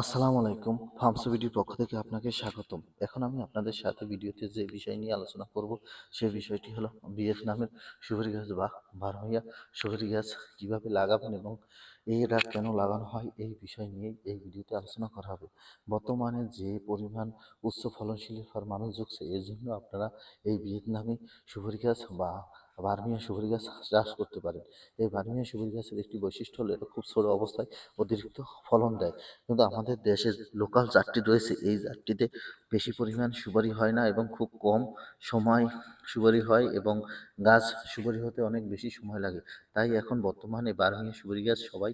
আসসালামু আলাইকুম। ফার্মসো ভিডিওর পক্ষ থেকে আপনাকে স্বাগতম। এখন আমি আপনাদের সাথে ভিডিওতে যে বিষয় নিয়ে আলোচনা করব সেই বিষয়টি হলো ভিয়েতনামের সুপারি গাছ বা বারোইয়া সুপারি গাছ কীভাবে লাগাবেন এবং এরা কেন লাগানো হয়? এই বিষয় নিয়ে এই ভিডিওতে আলোচনা করা হবে। বর্তমানে যে পরিমাণ উচ্চ ফলনশীল মানুষ যুগছে এর জন্য আপনারা এই ভিয়েতনামি সুপারি গাছ বা বার্মিয়া সুপারি গাছ চাষ করতে পারেন। এই বার্মিয়া সুপারি গাছের একটি বৈশিষ্ট্য হলো, এটা খুব ছোট অবস্থায় অতিরিক্ত ফলন দেয়। কিন্তু আমাদের দেশের লোকাল জাতটি রয়েছে, এই জাতটিতে বেশি পরিমাণ সুপারি হয় না এবং খুব কম সময় সুপারি হয় এবং গাছ সুপারি হতে অনেক বেশি সময় লাগে। তাই এখন বর্তমানে বার্মিয়া সুপারি গাছ সবাই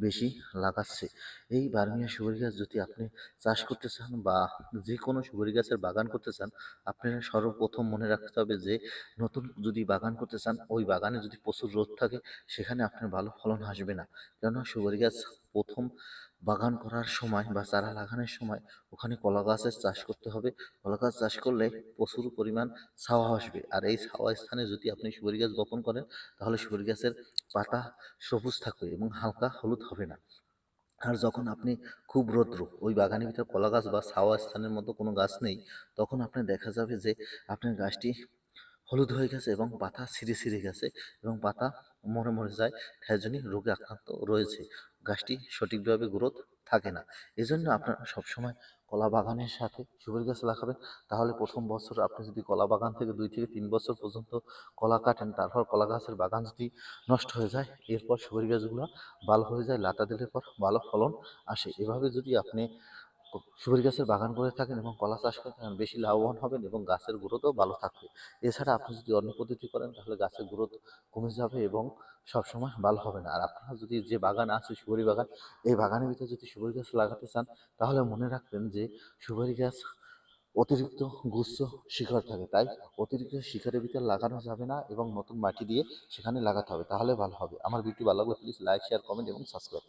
বেশি লাগাচ্ছে। এই বার্মিয়া সুপারি গাছ যদি আপনি চাষ করতে চান বা যে কোনো সুপারি গাছের বাগান করতে চান, আপনারা সর্বপ্রথম মনে রাখতে হবে যে, নতুন যদি বাগান করতে চান, ওই বাগানে যদি প্রচুর রোদ থাকে, সেখানে আপনার ভালো ফলন আসবে না। কেননা সুপারি গাছ প্রথম বাগান করার সময় বা চারা লাগানোর সময় ওখানে কলা গাছের চাষ করতে হবে। কলা গাছ চাষ করলে প্রচুর পরিমাণ ছাওয়া আসবে। আর এই ছাওয়া স্থানে যদি আপনি সুপারি গাছ বপন করেন, তাহলে সুপারি গাছের পাতা সবুজ থাকবে এবং হালকা হলুদ হবে না। আর যখন আপনি খুব রৌদ্র, ওই বাগানের ভিতরে কলা গাছ বা ছাওয়া স্থানের মতো কোনো গাছ নেই, তখন আপনি দেখা যাবে যে আপনার গাছটি হলুদ হয়ে গেছে এবং পাতা ছিঁড়ে ছিঁড়ে গেছে এবং পাতা মরে মরে যায়। জন্য রোগে আক্রান্ত রয়েছে। গাছটি সঠিকভাবে গ্রোথ থাকে না। এজন্য আপনারা সবসময় কলা বাগানের সাথে সুপারি গাছ লাগাবেন। তাহলে প্রথম বছর আপনি যদি কলা বাগান থেকে দুই থেকে তিন বছর পর্যন্ত কলা কাটেন, তারপর কলা গাছের বাগান যদি নষ্ট হয়ে যায়, এরপর সুপারি গাছগুলো ভালো হয়ে যায়, লাতা দিলে পর ভালো ফলন আসে। এভাবে যদি আপনি সুপারি গাছের বাগান করে থাকেন এবং কলা চাষ করে থাকেন, বেশি লাভবান হবেন এবং গাছের গ্রোথও ভালো থাকবে। এছাড়া আপনি যদি অন্য পদ্ধতি করেন, তাহলে গাছের গ্রোথ কমে যাবে এবং সবসময় ভালো হবে না। আর আপনারা যদি যে বাগান আছে, সুপারি বাগান, এই বাগানের ভিতরে যদি সুপারি গাছ লাগাতে চান, তাহলে মনে রাখবেন যে সুপারি গাছ অতিরিক্ত গুচ্ছ শিকড় থাকে। তাই অতিরিক্ত শিকারের ভিতরে লাগানো যাবে না এবং নতুন মাটি দিয়ে সেখানে লাগাতে হবে, তাহলে ভালো হবে। আমার ভিডিও ভালো লাগলে প্লিজ লাইক শেয়ার কমেন্ট এবং সাবস্ক্রাইব